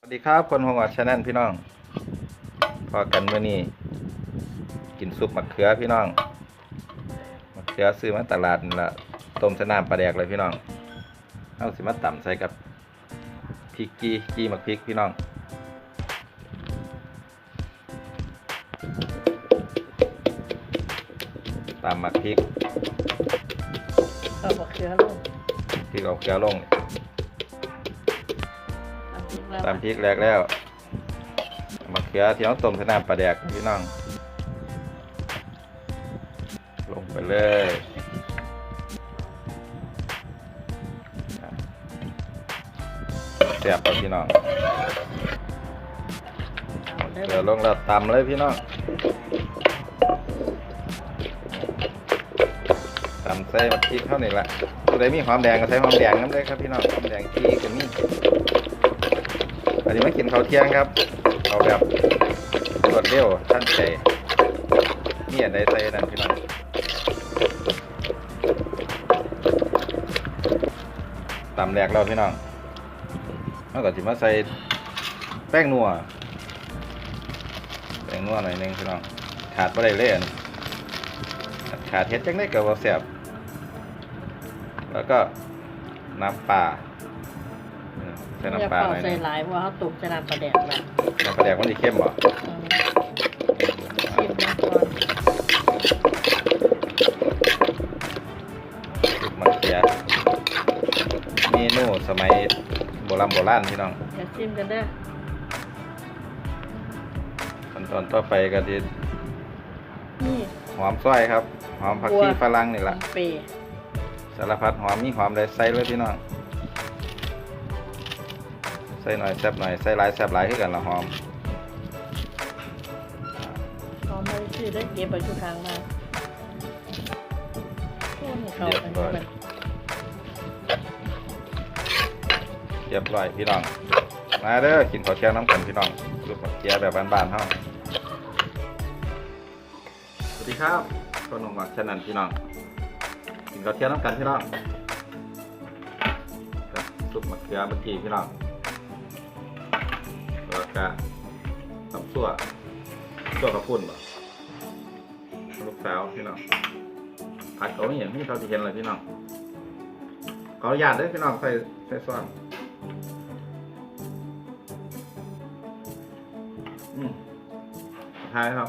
สวัสดีครับ คนหัวชาแนลพี่น้อง พอกันเมื่อนี้กินซุปมะเขือพี่น้องมะเขือซื้อมาตลาดนี่ละต้มสนามปลาแดกเลยพี่น้องเอาสิมาต่ำใส่กับพริกกี้กี้มะพริกพี่น้องตำมะพริกเอาบักเขือลงพริกเอาเกลือลงตำพริก แล้วตำพริกแรกแล้วมะเขือที่เราต้มสนามปลาแดกพี่น้อง ลงไปเลยเสียบเอาพี่น้องเดี๋ยวลงแล้วตำเลยพี่น้องตำใส่มะพริกเท่านี้ละผู้ใดมีหอมแดงก็ใส่หอมแดงน้ำได้ครับพี่น้องหอมแดงที่ก็มี อันนี้มากินข้าวเที่ยงครับ เอาแบบรวดเร็วท่านใจนี่อันใดใส่นั่นพี่น้องตำแรกแล้วพี่น้องแล้วก็จิมาใส่แป้งนัวแตงนัวหน่อยนึงพี่น้อง ขาดบ่ได้เลยอันขาดเฮ็ดจังได้ก็บ่แซ่บแล้วก็น้ำปลา ใส่อย่าน้ำปลาเป่าหน่อยหใส่นึงหลายเพราะว่าเขาตุกจะนำประแดกแล้วน้ำปลาแดกมันสิเข้มบ่อืมชิมนะก่อนมันเสียเมนูสมัยโบราณโบราณพี่น้องอย่าชิมกันเด้อขั้นตอนต่อไปก็สินี่หอมซอยครับ หอมผักชีฝรั่งนี่ล่ะหอมเปรย์สารพัดหอมมีหอมได้ใส่เลยพี่น้องใส่หน่อยแซ่บหน่อยใส่หลายแซ่บหลายคือกันละหอมหอมไม่ได้ชื่อได้เก็บไปทุกครั้งมาโอ้นี่เขาอันนี้มันเรียบร้อยพี่น้อง มาเด้อกินข้าวเที่ยงน้ำกันพี่น้องลูกเกียแบบบ้านๆเฮาสวัสดีครับก็นมหมักชนันพี่น้อง กินข้าวเที่ยงน้ำกันพี่น้องกับซุปมะเขือเมื่อกี้พี่น้อง แล้วก็ตำซั่วซั่วกระปุ่นบ่ลูกสาวพี่น้องผัดเขาไม่เห็นที่เขาจะเห็นเลยพี่น้องขออนุญาตเด้อพี่น้องใส่ใส่ซ้อนอืมท้ายครับ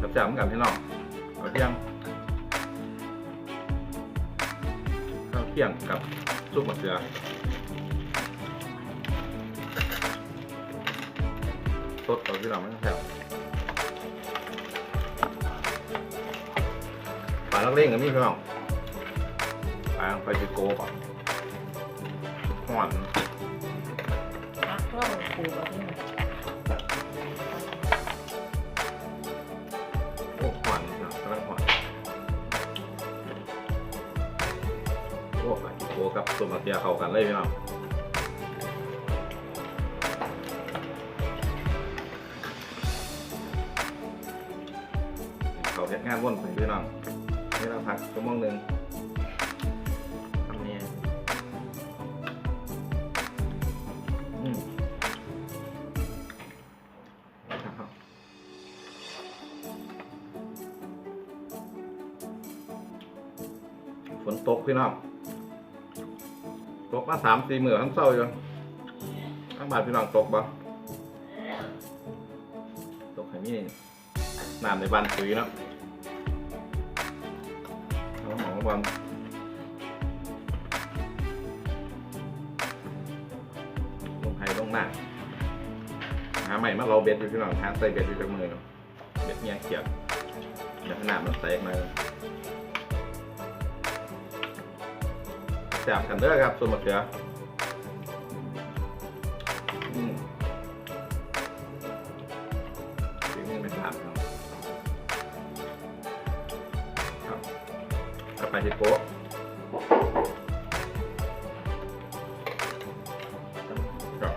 กับจำกับพี่น้องข้าวเที่ยงข้าวเที่ยงกับซุปมะเขือ สดกับพี่น้องไม่ต้องแถวปลาลักเล่งกับนี่พี่น้องปลาไปจิโก้ก่อนหวานพักก็ปูแบบนี้โอ้หวานนะกำลังหวานโอ้ยโอ้กับส่วมาเตียเข้ากันเลยพี่น้อง เฮ็ดงานวนไปพี่น้องนี่เราพักชั่วโมงหนึ่งทำนี่อืมฝนตกพี่น้องตกมาสามสี่หมือทั้งเศร้าอยู่ทั้งบ้านพี่น้องตกบ่ตกให้มีน้ำในบ้านปุ๋ยเนาะ ขอาหมองบอลงไห้ลงหน้าหาใหม่มาเราเบ็ดอยู่ที่หลังหาใส่เบ็ดอยู่จากมือเนาะเบ็ดเนี้ยเขียดเดี๋ยวขนาดมันใส่ออกมาแสบกันเด้อครับส่วนมะเขือ กลับไปที่โป๊ะครับ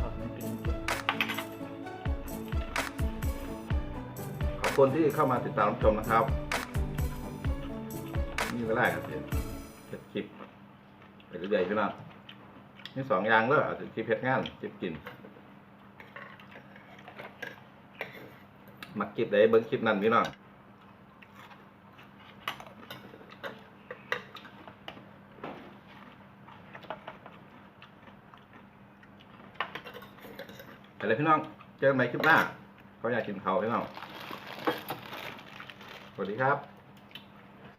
ครับให้บังขอบคนที่เข้ามาติดตามรับชมนะครับ นี่ก็ได้ครับเดี๋ยวเก็บคลิปเรื่อยๆพี่น้องนี่สองอย่างเลยอาจจะคลิปเพชรงานคลิปกิน มักคลิปใดเบิ้งคลิปนั้นพี่น้องไปเลยพี่น้อง เจอกันใหม่คลิปหน้าเขาอยากกินเขาพี่น้อง สวัสดีครับ